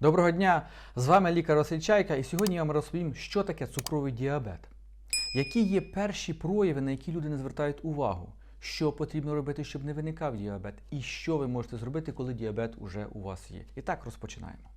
Доброго дня! З вами лікар Чайка, і сьогодні я вам розповім, що таке цукровий діабет. Які є перші прояви, на які люди не звертають увагу, що потрібно робити, щоб не виникав діабет, і що ви можете зробити, коли діабет уже у вас є. І так розпочинаємо.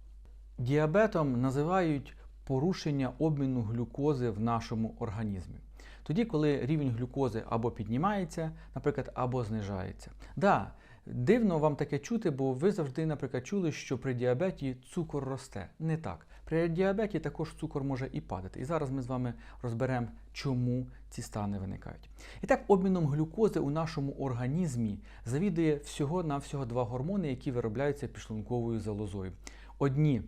Діабетом називають порушення обміну глюкози в нашому організмі. Тоді, коли рівень глюкози або піднімається, наприклад, або знижається. Да, дивно вам таке чути, бо ви завжди, наприклад, чули, що при діабеті цукор росте. Не так. При діабеті також цукор може і падати. І зараз ми з вами розберемо, чому ці стани виникають. І так, обміном глюкози у нашому організмі завідує всього-навсього два гормони, які виробляються підшлунковою залозою. Одні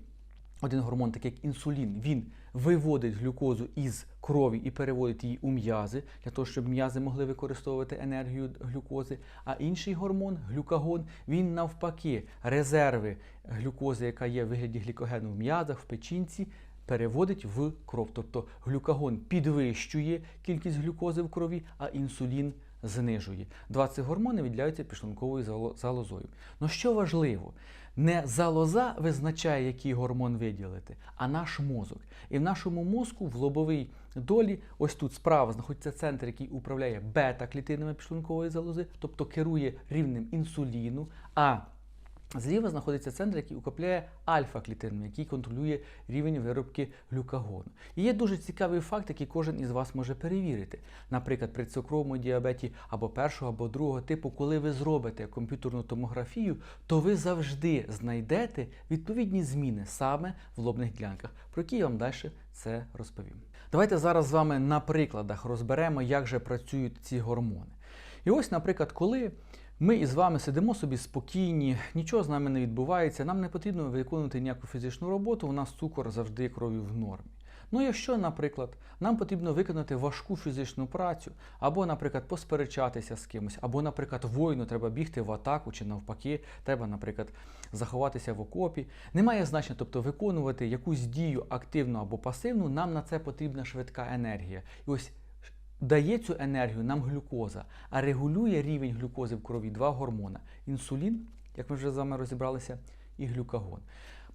один гормон, такий як інсулін, він виводить глюкозу із крові і переводить її у м'язи, для того, щоб м'язи могли використовувати енергію глюкози. А інший гормон, глюкагон, він навпаки резерви глюкози, яка є в вигляді глікогену в м'язах, в печінці, переводить в кров. Тобто глюкагон підвищує кількість глюкози в крові, а інсулін знижує. Два цих гормони відділяються підшлунковою залозою. Ну що важливо, не залоза визначає, який гормон виділити, а наш мозок. І в нашому мозку в лобовій долі, ось тут справа знаходиться центр, який управляє бета-клітинами підшлункової залози, тобто керує рівнем інсуліну. а Зліва знаходиться центр, який укріпляє альфа-клітинами, який контролює рівень виробки глюкагону. І є дуже цікавий факт, який кожен із вас може перевірити. Наприклад, при цукровому діабеті або першого, або другого типу, коли ви зробите комп'ютерну томографію, то ви завжди знайдете відповідні зміни саме в лобних ділянках, про які я вам далі це розповім. Давайте зараз з вами на прикладах розберемо, як же працюють ці гормони. І ось, наприклад, коли ми із вами сидимо собі спокійні, нічого з нами не відбувається, нам не потрібно виконувати ніяку фізичну роботу, у нас цукор завжди кров'ю в нормі. Ну, якщо, наприклад, нам потрібно виконати важку фізичну працю, або, наприклад, посперечатися з кимось, або, наприклад, воїну треба бігти в атаку, чи навпаки, треба, наприклад, заховатися в окопі. Немає значення, тобто виконувати якусь дію активну або пасивну, нам на це потрібна швидка енергія. І ось Дає цю енергію нам глюкоза, а регулює рівень глюкози в крові два гормони: інсулін, як ми вже з вами розібралися, і глюкагон.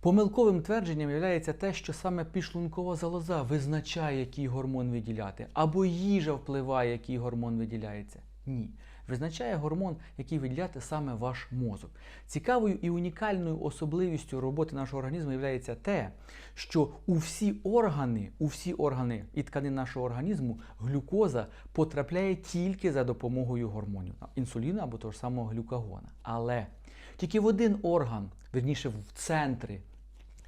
Помилковим твердженням є те, що саме пішлункова залоза визначає, який гормон виділяти, або їжа впливає, який гормон виділяється. Ні. Визначає гормон, який виділяти саме ваш мозок. Цікавою і унікальною особливістю роботи нашого організму є те, що у всі органи, у всі органи і тканин нашого організму глюкоза потрапляє тільки за допомогою гормонів інсуліну або того ж самого глюкагона. Але тільки в один орган, верніше в центри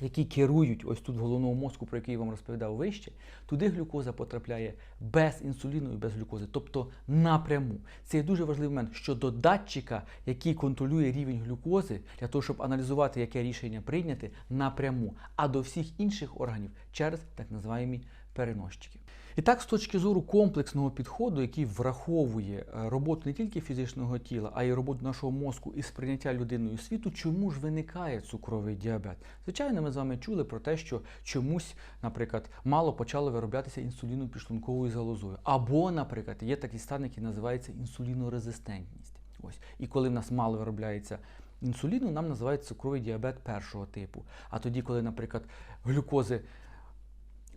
які керують ось тут головного мозку, про який я вам розповідав вище, туди глюкоза потрапляє без інсуліну і без глюкози, тобто напряму. Це є дуже важливий момент, що до датчика, який контролює рівень глюкози, для того, щоб аналізувати, яке рішення прийняти, напряму, а до всіх інших органів через так називаємо переносчики. І так, з точки зору комплексного підходу, який враховує е, роботу не тільки фізичного тіла, а й роботу нашого мозку і сприйняття людиною світу, чому ж виникає цукровий діабет? Звичайно, ми з вами чули про те, що чомусь, наприклад, мало почало вироблятися інсуліну підшлунковою залозою. Або, наприклад, є такий стан, який називається інсулінорезистентність. Ось. І коли в нас мало виробляється інсуліну, нам називають цукровий діабет першого типу. А тоді, коли, наприклад, глюкози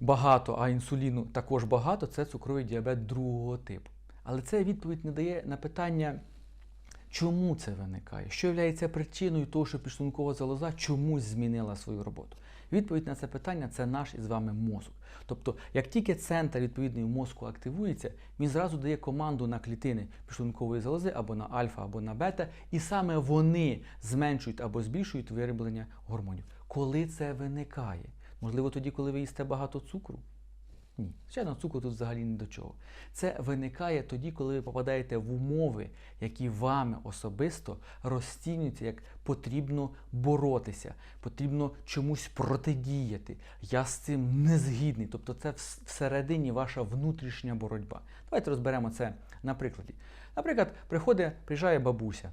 багато, а інсуліну також багато, це цукровий діабет другого типу. Але це відповідь не дає на питання, чому це виникає, що є причиною того, що підшлункова залоза чомусь змінила свою роботу. Відповідь на це питання це наш із вами мозок. Тобто, як тільки центр відповідний в мозку активується, він зразу дає команду на клітини підшлункової залози або на альфа, або на бета, і саме вони зменшують або збільшують вироблення гормонів. Коли це виникає? Можливо, тоді, коли ви їсте багато цукру? Ні, звичайно, цукру тут взагалі ні до чого. Це виникає тоді, коли ви попадаєте в умови, які вами особисто розцінюються як потрібно боротися, потрібно чомусь протидіяти. Я з цим не згідний. Тобто це всередині ваша внутрішня боротьба. Давайте розберемо це на прикладі. Наприклад, приходить, приїжджає бабуся.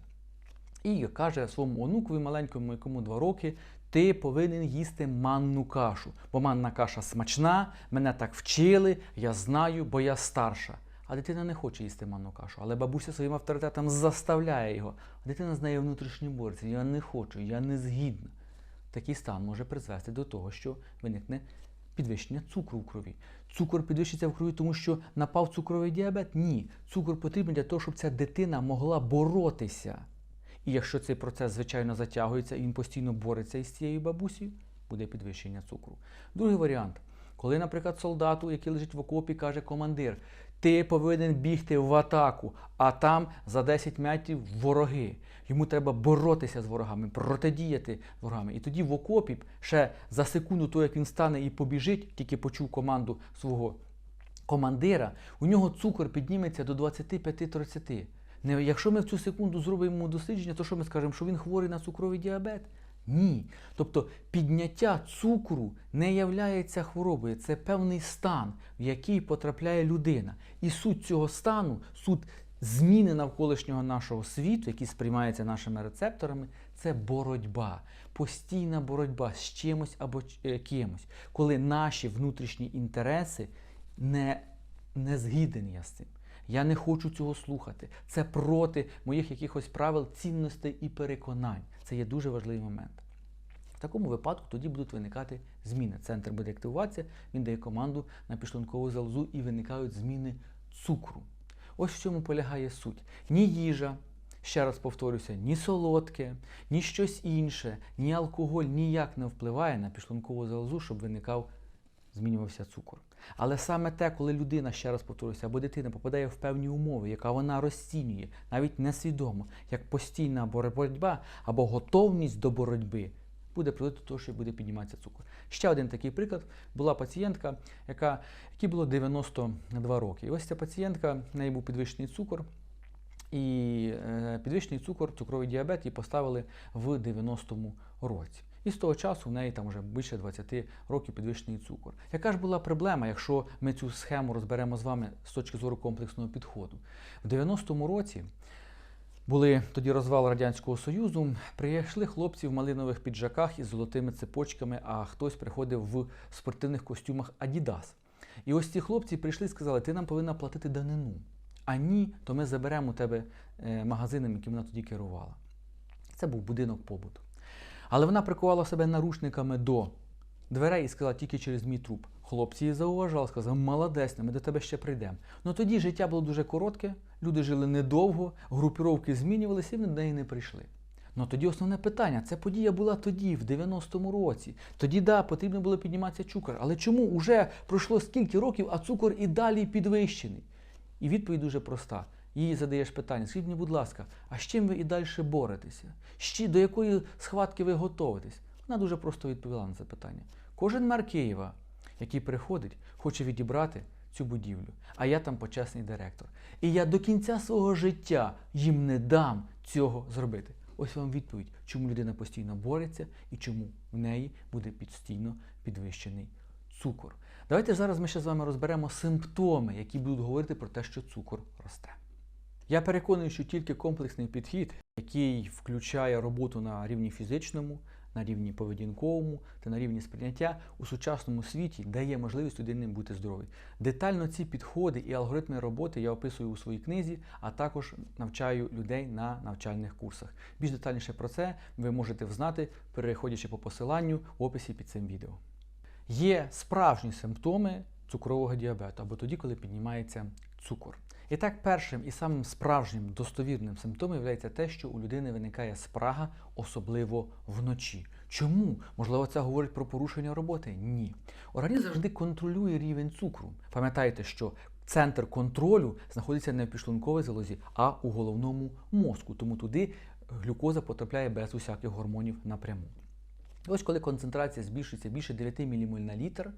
І каже своєму онукові маленькому, якому два роки, ти повинен їсти манну кашу. Бо манна каша смачна, мене так вчили, я знаю, бо я старша. А дитина не хоче їсти манну кашу. Але бабуся своїм авторитетом заставляє його. А дитина з нею внутрішньо бореться. Я не хочу, я не згідна. такий стан може призвести до того, що виникне підвищення цукру в крові. Цукор підвищиться в крові, тому що напав цукровий діабет? Ні. Цукор потрібен для того, щоб ця дитина могла боротися. І якщо цей процес, звичайно, затягується і він постійно бореться із цією бабусею, буде підвищення цукру. Другий варіант. Коли, наприклад, солдату, який лежить в окопі, каже командир, ти повинен бігти в атаку, а там за 10 метрів вороги. Йому треба боротися з ворогами, протидіяти ворогами. І тоді в окопі ще за секунду, того, як він стане і побіжить, тільки почув команду свого командира, у нього цукор підніметься до 25-30. Якщо ми в цю секунду зробимо дослідження, то що ми скажемо, що він хворий на цукровий діабет? Ні. Тобто підняття цукру не являється хворобою, це певний стан, в який потрапляє людина. І суть цього стану, суть зміни навколишнього нашого світу, який сприймається нашими рецепторами, це боротьба, постійна боротьба з чимось або е, кимось, коли наші внутрішні інтереси не, не згідні я з цим. Я не хочу цього слухати. Це проти моїх якихось правил, цінностей і переконань. Це є дуже важливий момент. В такому випадку тоді будуть виникати зміни. Центр буде активуватися, він дає команду на підшлункову залозу і виникають зміни цукру. Ось в чому полягає суть. Ні їжа, ще раз повторюся, ні солодке, ні щось інше, ні алкоголь ніяк не впливає на підшлункову залозу, щоб виникав змінювався цукор. Але саме те, коли людина, ще раз повторюся, або дитина попадає в певні умови, яка вона розцінює, навіть несвідомо, як постійна боротьба або готовність до боротьби, буде приводити до того, що буде підніматися цукор. Ще один такий приклад була пацієнтка, яка, якій було 92 роки. І ось ця пацієнтка, в неї був підвищений цукор. І е, підвищений цукор, цукровий діабет їй поставили в 90-му році. І з того часу в неї там вже більше 20 років підвищений цукор. Яка ж була проблема, якщо ми цю схему розберемо з вами з точки зору комплексного підходу? В 90-му році були тоді розвал Радянського Союзу, прийшли хлопці в малинових піджаках із золотими цепочками, а хтось приходив в спортивних костюмах Adidas. І ось ці хлопці прийшли і сказали, ти нам повинна платити данину. А ні, то ми заберемо у тебе е, магазином, яким вона тоді керувала. Це був будинок побуту. Але вона прикувала себе наручниками до дверей і сказала тільки через мій труп. Хлопці її зауважали, сказали, молодець, ми до тебе ще прийдемо. Ну тоді життя було дуже коротке, люди жили недовго, групіровки змінювалися і вони до неї не прийшли. Ну тоді основне питання: це подія була тоді, в 90-му році. Тоді, да, потрібно було підніматися цукор. Але чому уже пройшло скільки років, а цукор і далі підвищений? І відповідь дуже проста. Їй задаєш питання, скажіть мені, будь ласка, а з чим ви і далі боретеся? До якої схватки ви готовитесь? Вона дуже просто відповіла на це питання. Кожен мер Києва, який приходить, хоче відібрати цю будівлю, а я там почесний директор. І я до кінця свого життя їм не дам цього зробити. Ось вам відповідь, чому людина постійно бореться і чому в неї буде постійно підвищений цукор. Давайте зараз ми ще з вами розберемо симптоми, які будуть говорити про те, що цукор росте. Я переконаний, що тільки комплексний підхід, який включає роботу на рівні фізичному, на рівні поведінковому та на рівні сприйняття у сучасному світі дає можливість людині бути здоровою. Детально ці підходи і алгоритми роботи я описую у своїй книзі, а також навчаю людей на навчальних курсах. Більш детальніше про це ви можете взнати, переходячи по посиланню в описі під цим відео. Є справжні симптоми цукрового діабету або тоді, коли піднімається цукор. І так, першим і самим справжнім достовірним симптомом є те, що у людини виникає спрага, особливо вночі. Чому? Можливо, це говорить про порушення роботи? Ні. Організм завжди контролює рівень цукру. Пам'ятайте, що центр контролю знаходиться не в підшлунковій залозі, а у головному мозку. Тому туди глюкоза потрапляє без усяких гормонів напряму. І ось коли концентрація збільшується більше 9 мілімоль на літр,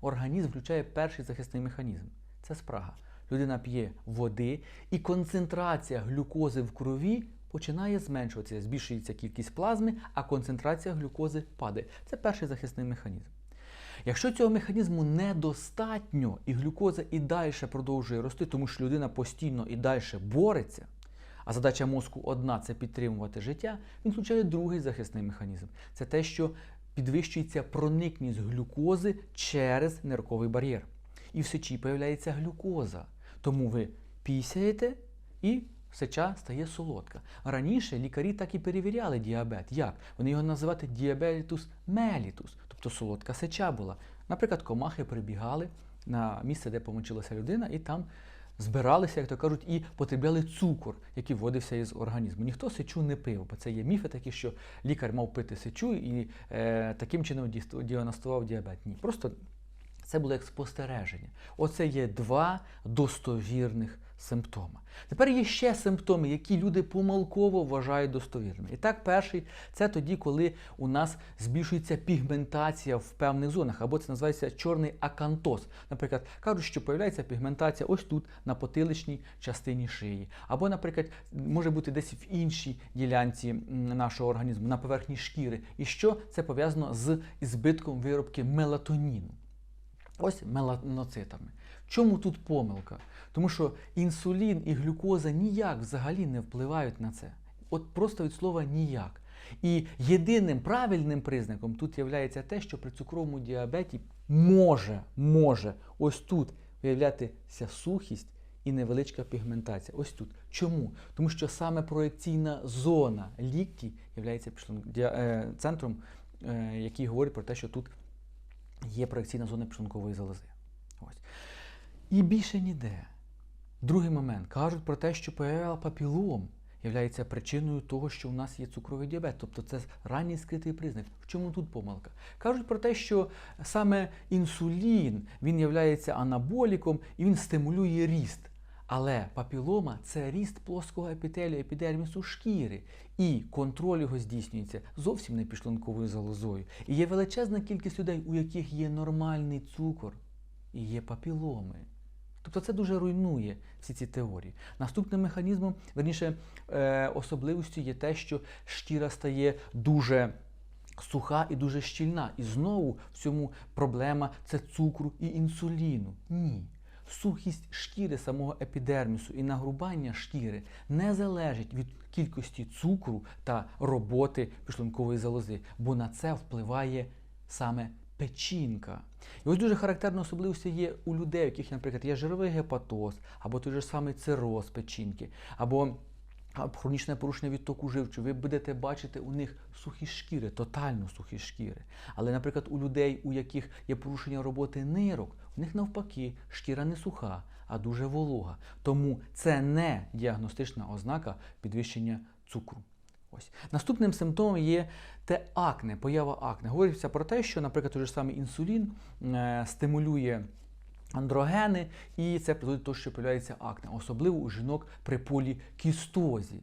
організм включає перший захисний механізм це спрага. Людина п'є води, і концентрація глюкози в крові починає зменшуватися. Збільшується кількість плазми, а концентрація глюкози падає. Це перший захисний механізм. Якщо цього механізму недостатньо і глюкоза і далі продовжує рости, тому що людина постійно і далі бореться, а задача мозку одна це підтримувати життя, він включає другий захисний механізм. Це те, що підвищується проникність глюкози через нирковий бар'єр. І в сечі появляється глюкоза. Тому ви пісяєте і сеча стає солодка. Раніше лікарі так і перевіряли діабет. Як? Вони його називали діабетус мелітус, тобто солодка сеча була. Наприклад, комахи прибігали на місце, де помочилася людина, і там збиралися, як то кажуть, і потребляли цукор, який вводився із організму. Ніхто сечу не пив, бо це є міфи такі, що лікар мав пити сечу і е, таким чином діагностував діабет. Ні, просто це було як спостереження. Оце є два достовірних симптоми. Тепер є ще симптоми, які люди помилково вважають достовірними. І так, перший це тоді, коли у нас збільшується пігментація в певних зонах, або це називається чорний акантоз. Наприклад, кажуть, що появляється пігментація ось тут, на потиличній частині шиї. Або, наприклад, може бути десь в іншій ділянці нашого організму, на поверхні шкіри. І що це пов'язано з збитком виробки мелатоніну. Ось меланоцитами. Чому тут помилка? Тому що інсулін і глюкоза ніяк взагалі не впливають на це. От просто від слова ніяк. І єдиним правильним признаком тут є те, що при цукровому діабеті може, може ось тут виявлятися сухість і невеличка пігментація. Ось тут. Чому? Тому що саме проекційна зона лікті є центром, е, який говорить про те, що тут є проекційна зона підшлункової залози. Ось. І більше ніде. Другий момент. Кажуть про те, що ПЛ папілом є причиною того, що у нас є цукровий діабет. Тобто це ранній скритий признак. В чому тут помилка? Кажуть про те, що саме інсулін він є анаболіком і він стимулює ріст. Але папілома це ріст плоского епітелію, епідермісу шкіри, і контроль його здійснюється зовсім не підшлунковою залозою. І є величезна кількість людей, у яких є нормальний цукор і є папіломи. Тобто це дуже руйнує всі ці теорії. Наступним механізмом, верніше, е, особливістю є те, що шкіра стає дуже суха і дуже щільна. І знову в цьому проблема це цукру і інсуліну. Ні. Сухість шкіри самого епідермісу і нагрубання шкіри не залежить від кількості цукру та роботи підшлункової залози, бо на це впливає саме печінка. І ось дуже характерна особливість є у людей, у яких, наприклад, є жировий гепатоз, або той же самий цироз печінки, або хронічне порушення відтоку живчу, ви будете бачити у них сухі шкіри, тотально сухі шкіри. Але, наприклад, у людей, у яких є порушення роботи нирок, у них навпаки шкіра не суха, а дуже волога. Тому це не діагностична ознака підвищення цукру. Ось. Наступним симптомом є те акне, поява акне. Говориться про те, що, наприклад, той же самий інсулін е, стимулює андрогени, і це призводить до того, що появляється акне, особливо у жінок при полікістозі.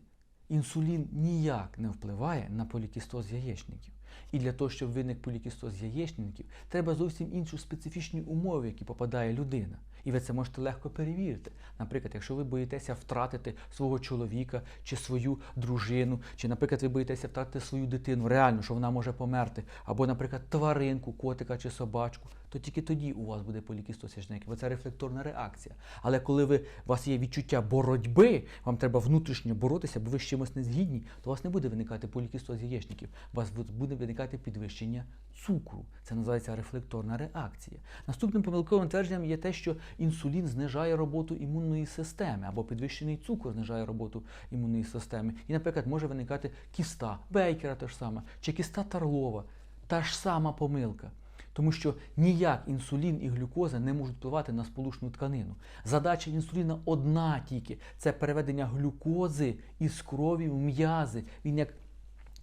Інсулін ніяк не впливає на полікістоз яєчників. І для того, щоб виник полікістоз яєчників, треба зовсім інші специфічні умови, в які попадає людина. І ви це можете легко перевірити. Наприклад, якщо ви боїтеся втратити свого чоловіка чи свою дружину, чи, наприклад, ви боїтеся втратити свою дитину, реально, що вона може померти, або, наприклад, тваринку, котика чи собачку, то тільки тоді у вас буде полікістоз яєчників, бо це рефлекторна реакція. Але коли ви, у вас є відчуття боротьби, вам треба внутрішньо боротися, бо ви з чимось не згідні, то у вас не буде виникати полікістоз яєчників, у вас буде виникати підвищення цукру. Це називається рефлекторна реакція. Наступним помилковим твердженням є те, що інсулін знижає роботу імунної системи, або підвищений цукор знижає роботу імунної системи. І, наприклад, може виникати кіста Бейкера та ж сама, чи кіста Тарлова, та ж сама помилка. Тому що ніяк інсулін і глюкоза не можуть впливати на сполучну тканину. Задача інсуліна одна тільки це переведення глюкози із крові в м'язи. Він як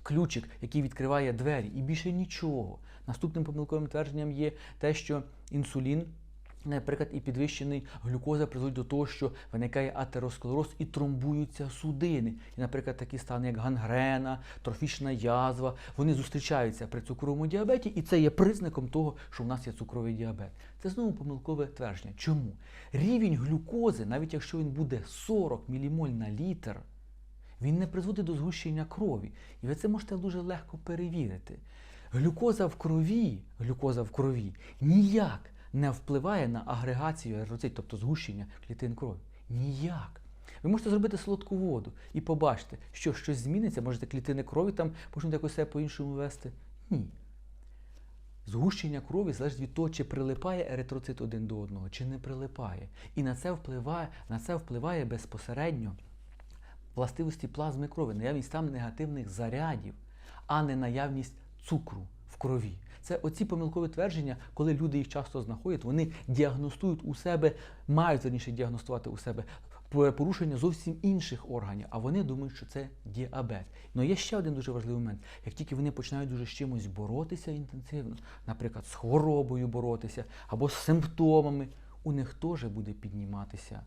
ключик, який відкриває двері, і більше нічого. Наступним помилковим твердженням є те, що інсулін. Наприклад, і підвищений глюкоза призводить до того, що виникає атеросклероз і тромбуються судини. І, наприклад, такі стани, як гангрена, трофічна язва, вони зустрічаються при цукровому діабеті, і це є признаком того, що в нас є цукровий діабет. Це знову помилкове твердження. Чому? Рівень глюкози, навіть якщо він буде 40 мілімоль на літр, він не призводить до згущення крові. І ви це можете дуже легко перевірити. Глюкоза в крові, глюкоза в крові ніяк не впливає на агрегацію еритроцитів, тобто згущення клітин крові. Ніяк. Ви можете зробити солодку воду і побачите, що щось зміниться, можете клітини крові там почнуть якось себе по-іншому вести. Ні. Згущення крові залежить від того, чи прилипає еритроцит один до одного, чи не прилипає. І на це впливає, на це впливає безпосередньо властивості плазми крові, наявність там негативних зарядів, а не наявність цукру в крові. Це оці помилкові твердження, коли люди їх часто знаходять, вони діагностують у себе, мають верніше діагностувати у себе порушення зовсім інших органів, а вони думають, що це діабет. Ну є ще один дуже важливий момент. Як тільки вони починають дуже з чимось боротися інтенсивно, наприклад, з хворобою боротися або з симптомами, у них теж буде підніматися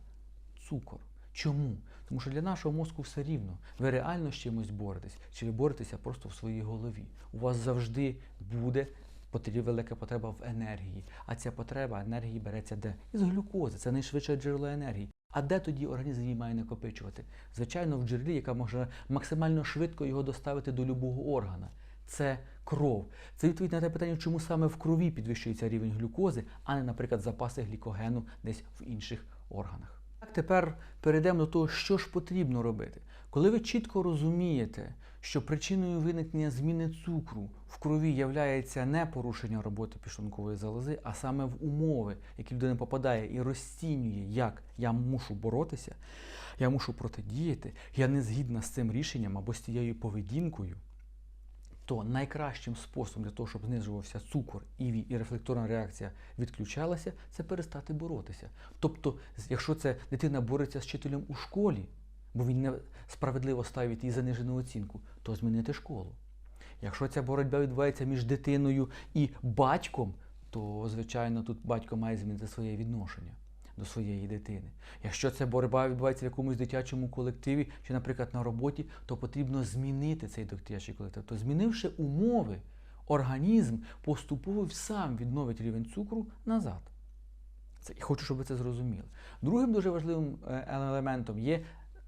цукор. Чому? Тому що для нашого мозку все рівно. Ви реально з чимось боретесь, чи ви боретеся просто в своїй голові. У вас завжди буде потрібна велика потреба в енергії. А ця потреба енергії береться де? Із глюкози. Це найшвидше джерело енергії. А де тоді організм її має накопичувати? Звичайно, в джерелі, яка може максимально швидко його доставити до любого органа. Це кров. Це відповідь на те питання, чому саме в крові підвищується рівень глюкози, а не, наприклад, запаси глікогену десь в інших органах. Тепер перейдемо до того, що ж потрібно робити. Коли ви чітко розумієте, що причиною виникнення зміни цукру в крові являється не порушення роботи підшлункової залози, а саме в умови, які людина попадає і розцінює, як я мушу боротися, я мушу протидіяти, я не згідна з цим рішенням або з цією поведінкою, то найкращим способом для того, щоб знижувався цукор і, і рефлекторна реакція відключалася, це перестати боротися. Тобто, якщо це дитина бореться з вчителем у школі, бо він не справедливо ставить їй занижену оцінку, то змінити школу. Якщо ця боротьба відбувається між дитиною і батьком, то, звичайно, тут батько має змінити своє відношення до своєї дитини. Якщо ця боротьба відбувається в якомусь дитячому колективі чи, наприклад, на роботі, то потрібно змінити цей дитячий колектив. То змінивши умови, організм поступово сам відновить рівень цукру назад. Це, і хочу, щоб ви це зрозуміли. Другим дуже важливим е, елементом є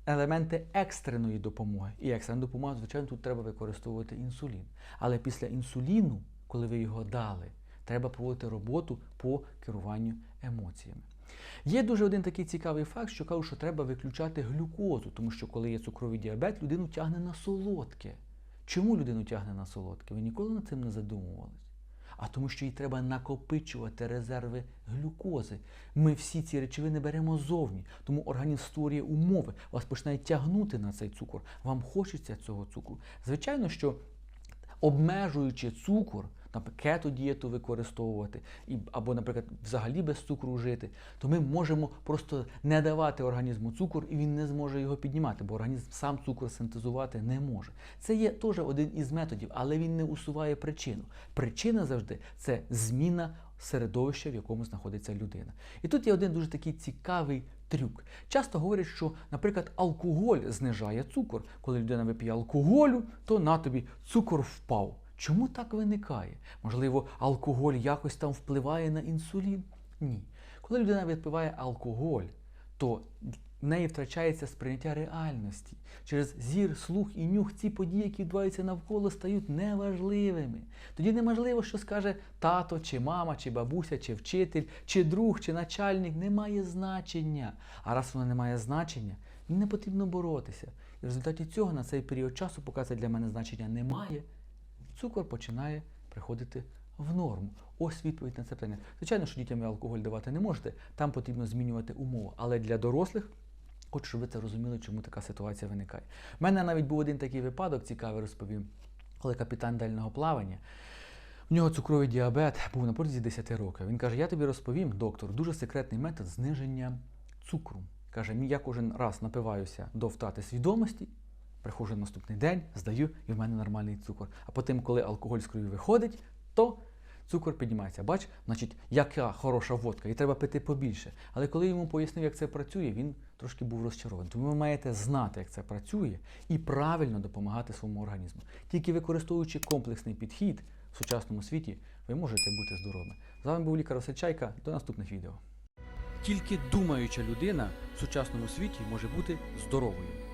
елементи екстреної допомоги. І екстрена допомога, звичайно, тут треба використовувати інсулін. Але після інсуліну, коли ви його дали, треба проводити роботу по керуванню емоціями. Є дуже один такий цікавий факт, що кажуть, що треба виключати глюкозу, тому що коли є цукровий діабет, людину тягне на солодке. Чому людину тягне на солодке? Ви ніколи над цим не задумувались? А тому, що їй треба накопичувати резерви глюкози. Ми всі ці речовини беремо зовні, тому організм створює умови, вас починає тягнути на цей цукор. Вам хочеться цього цукру. Звичайно, що обмежуючи цукор, наприклад, кето-дієту використовувати, і, або, наприклад, взагалі без цукру жити, то ми можемо просто не давати організму цукор, і він не зможе його піднімати, бо організм сам цукор синтезувати не може. Це є теж один із методів, але він не усуває причину. Причина завжди це зміна середовища, в якому знаходиться людина. І тут є один дуже такий цікавий трюк. Часто говорять, що, наприклад, алкоголь знижає цукор. Коли людина вип'є алкоголю, то на тобі цукор впав. Чому так виникає? Можливо, алкоголь якось там впливає на інсулін? Ні. Коли людина випиває алкоголь, то в неї втрачається сприйняття реальності. Через зір, слух і нюх ці події, які відбуваються навколо, стають неважливими. Тоді неможливо, що скаже тато, чи мама, чи бабуся, чи вчитель, чи друг, чи начальник, не має значення. А раз воно не має значення, не потрібно боротися. І в результаті цього на цей період часу, поки це для мене значення немає, цукор починає приходити в норму. Ось відповідь на це питання. Звичайно, що дітям алкоголь давати не можете, там потрібно змінювати умови. Але для дорослих хочу, щоб ви це розуміли, чому така ситуація виникає. У мене навіть був один такий випадок, цікавий розповім, коли капітан дальнього плавання. У нього цукровий діабет був на протязі 10 років. Він каже: Я тобі розповім, доктор, дуже секретний метод зниження цукру. Каже, я кожен раз напиваюся до втрати свідомості, приходжу на наступний день, здаю, і в мене нормальний цукор. А потім, коли алкоголь з крові виходить, то цукор піднімається. Бач, значить, яка хороша водка, і треба пити побільше. Але коли йому пояснив, як це працює, він трошки був розчарований. Тому ви маєте знати, як це працює, і правильно допомагати своєму організму. Тільки використовуючи комплексний підхід в сучасному світі, ви можете бути здоровими. З вами був лікар Василь До наступних відео. Тільки думаюча людина в сучасному світі може бути здоровою.